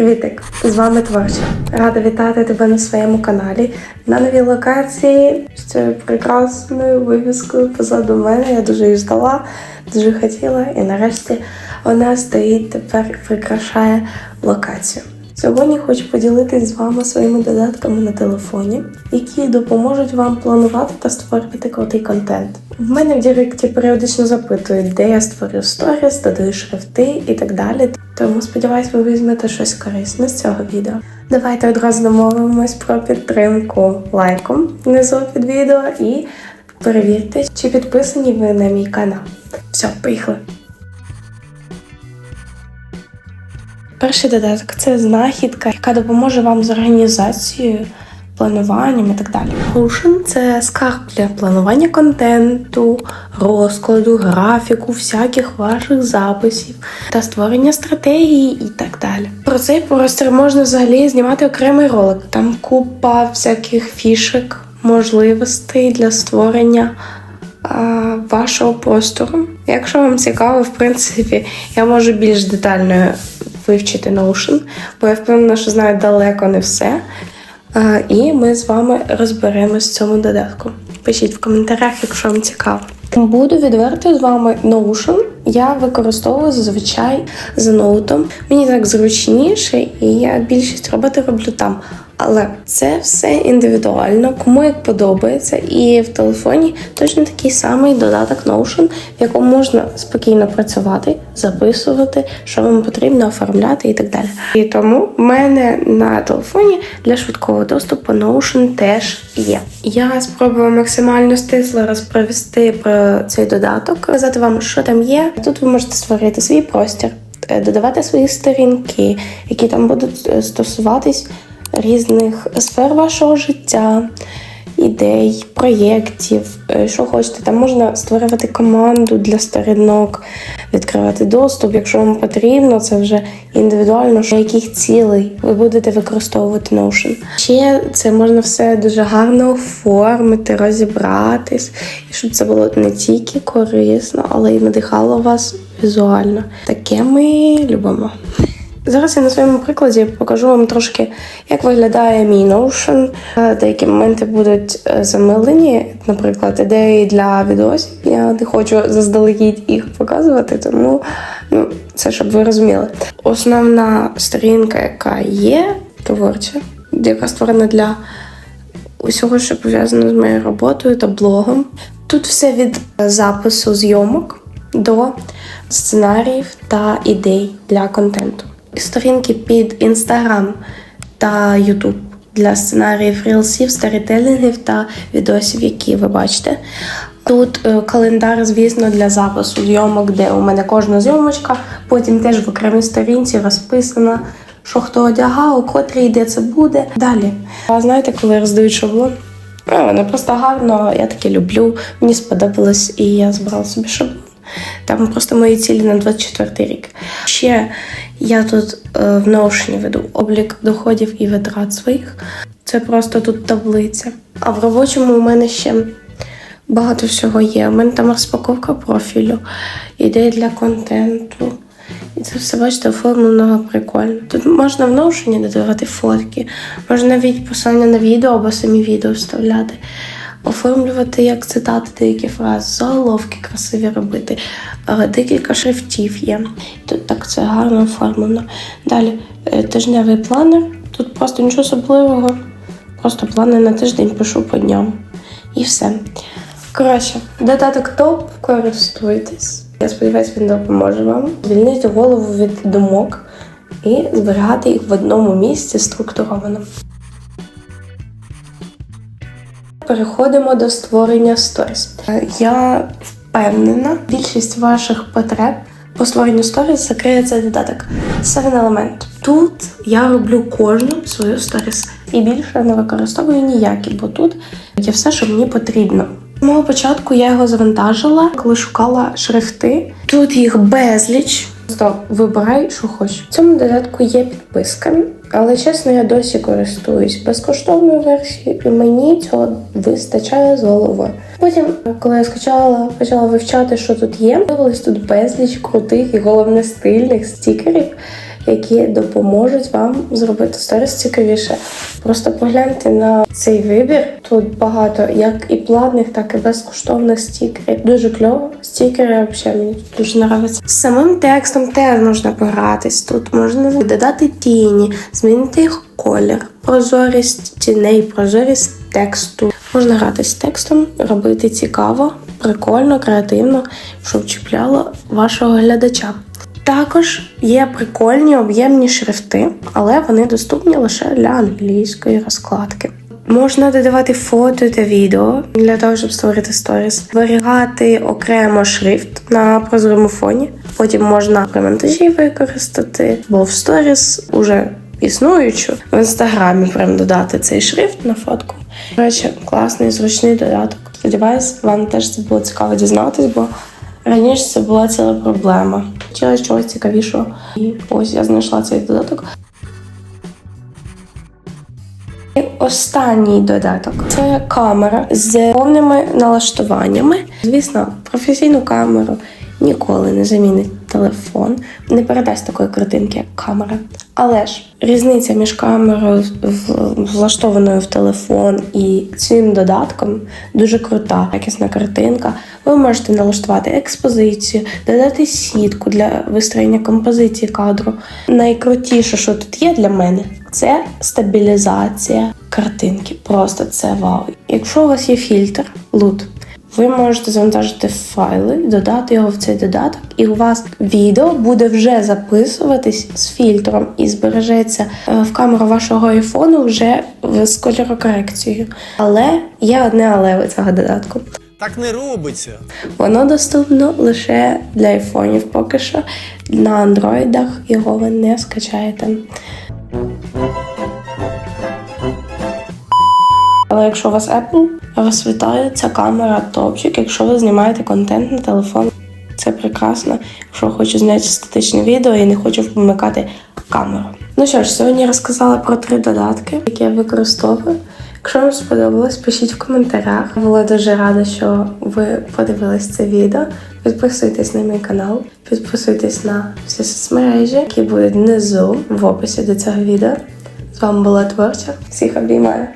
Привітик! З вами творча. Рада вітати тебе на своєму каналі на новій локації з цією прекрасною вивіскою позаду мене. Я дуже її ждала, дуже хотіла, і нарешті вона стоїть тепер і прикрашає локацію. Сьогодні хочу поділитись з вами своїми додатками на телефоні, які допоможуть вам планувати та створювати крутий контент. В мене в Діректі періодично запитують, де я створю сторіс, додаю шрифти і так далі. Тому сподіваюсь, ви візьмете щось корисне з цього відео. Давайте одразу домовимось про підтримку лайком внизу під відео і перевірте, чи підписані ви на мій канал. Все, поїхали! Перший додаток це знахідка, яка допоможе вам з організацією, плануванням і так далі. Notion – це скарб для планування контенту, розкладу, графіку, всяких ваших записів та створення стратегії і так далі. Про цей простір можна взагалі знімати окремий ролик. Там купа всяких фішек, можливостей для створення вашого простору. Якщо вам цікаво, в принципі, я можу більш детально вивчити Notion, бо я впевнена, що знаю далеко не все. А, І ми з вами розберемось в цьому додатку. Пишіть в коментарях, якщо вам цікаво. Буду відверто з вами Notion. Я використовую зазвичай за ноутом. Мені так зручніше, і я більшість роботи роблю там. Але це все індивідуально, кому як подобається. І в телефоні точно такий самий додаток Notion, в якому можна спокійно працювати, записувати, що вам потрібно оформляти і так далі. І тому в мене на телефоні для швидкого доступу Notion теж є. Я спробую максимально стисло розповісти про цей додаток, казати вам, що там є. Тут ви можете створити свій простір, е, додавати свої сторінки, які там будуть е, стосуватись різних сфер вашого життя, ідей, проєктів, е, що хочете. Там можна створювати команду для сторінок, відкривати доступ, якщо вам потрібно, це вже індивідуально, що яких цілей ви будете використовувати Notion. Ще це можна все дуже гарно оформити, розібратись, і щоб це було не тільки корисно, але й надихало вас візуально. Таке ми любимо. Зараз я на своєму прикладі покажу вам трошки, як виглядає мій Notion. Е, Деякі моменти будуть е, замилені, наприклад, ідеї для відосів. Я не хочу заздалегідь їх показувати, тому ну, це щоб ви розуміли. Основна сторінка, яка є творча, яка створена для усього, що пов'язано з моєю роботою та блогом. Тут все від запису зйомок до сценаріїв та ідей для контенту. Сторінки під Instagram та YouTube для сценаріїв рілсів, сторітелінгів та відосів, які ви бачите. Тут е, календар, звісно, для запису зйомок, де у мене кожна зйомочка, потім теж в окремій сторінці розписано, що хто одягав, у котрій де це буде. Далі. А знаєте, коли роздають шаблон? Воно просто гарно, я таке люблю. Мені сподобалось, і я збирала собі шаблон. Там просто мої цілі на 24 рік. Ще я тут е, в Notion веду облік доходів і витрат своїх. Це просто тут таблиця. А в робочому у мене ще багато всього є. У мене там розпаковка профілю, ідеї для контенту. І це все, бачите, оформлено прикольно. Тут можна в Notion додавати фотки, можна навіть посилання на відео або самі відео вставляти оформлювати як цитати деякі фрази, заголовки красиві робити, е, декілька шрифтів є. Тут так це гарно оформлено. Далі е, тижневий планер. Тут просто нічого особливого, просто плани на тиждень пишу по дням. І все. Коротше, додаток топ, користуйтесь. Я сподіваюся, він допоможе вам. Звільнити голову від думок і зберігати їх в одному місці структуровано. Переходимо до створення сторіс. Я впевнена, більшість ваших потреб по створенню сторіс закриє цей додаток. Seven Element. Тут я роблю кожну свою сторіс і більше не використовую ніякі, бо тут є все, що мені потрібно. Мого початку я його завантажила, коли шукала шрифти. Тут їх безліч. Просто вибирай, що хочеш. В цьому додатку є підписка, але чесно, я досі користуюсь безкоштовною версією, і мені цього вистачає з голови. Потім, коли я скачала, почала вивчати, що тут є, виявилось тут безліч крутих і головне стильних стікерів, які допоможуть вам зробити сторіс цікавіше. Просто погляньте на цей вибір. Тут багато як і платних, так і безкоштовних стікерів. Дуже кльово. Стікери взагалі мені дуже подобаються. З самим текстом теж можна погратись. Тут можна додати тіні, змінити їх колір, прозорість тіней, прозорість тексту. Можна грати з текстом, робити цікаво, прикольно, креативно, щоб чіпляло вашого глядача. Також є прикольні об'ємні шрифти, але вони доступні лише для англійської розкладки. Можна додавати фото та відео для того, щоб створити сторіс, зберігати окремо шрифт на прозорому фоні. Потім можна при монтажі використати, бо в сторіс уже існуючу в інстаграмі прям додати цей шрифт на фотку. До речі, класний зручний додаток. Сподіваюсь, вам теж це було цікаво дізнатись, бо раніше це була ціла проблема. Хотіла чогось цікавішого. І ось я знайшла цей додаток. І останній додаток це камера з повними налаштуваннями. Звісно, професійну камеру ніколи не замінить телефон, не передасть такої картинки, як камера. Але ж різниця між камерою влаштованою в телефон і цим додатком дуже крута, якісна картинка. Ви можете налаштувати експозицію, додати сітку для вистроєння композиції кадру. Найкрутіше, що тут є для мене, це стабілізація картинки. Просто це вау. Якщо у вас є фільтр, лут. Ви можете завантажити файли, додати його в цей додаток, і у вас відео буде вже записуватись з фільтром і збережеться е, в камеру вашого айфону вже з кольорокорекцією. Але є одне але у цього додатку. Так не робиться. Воно доступно лише для айфонів поки що. На андроїдах його ви не скачаєте. Але якщо у вас Apple, вас вітаю, ця камера топчик. Якщо ви знімаєте контент на телефон, це прекрасно. Якщо хочу зняти статичне відео і не хочу вмикати камеру. Ну що ж, сьогодні я розказала про три додатки, які я використовую. Якщо вам сподобалось, пишіть в коментарях. Була дуже рада, що ви подивились це відео. Підписуйтесь на мій канал, підписуйтесь на всі соцмережі, які будуть внизу в описі до цього відео. З вами була творча. Всіх обіймаю.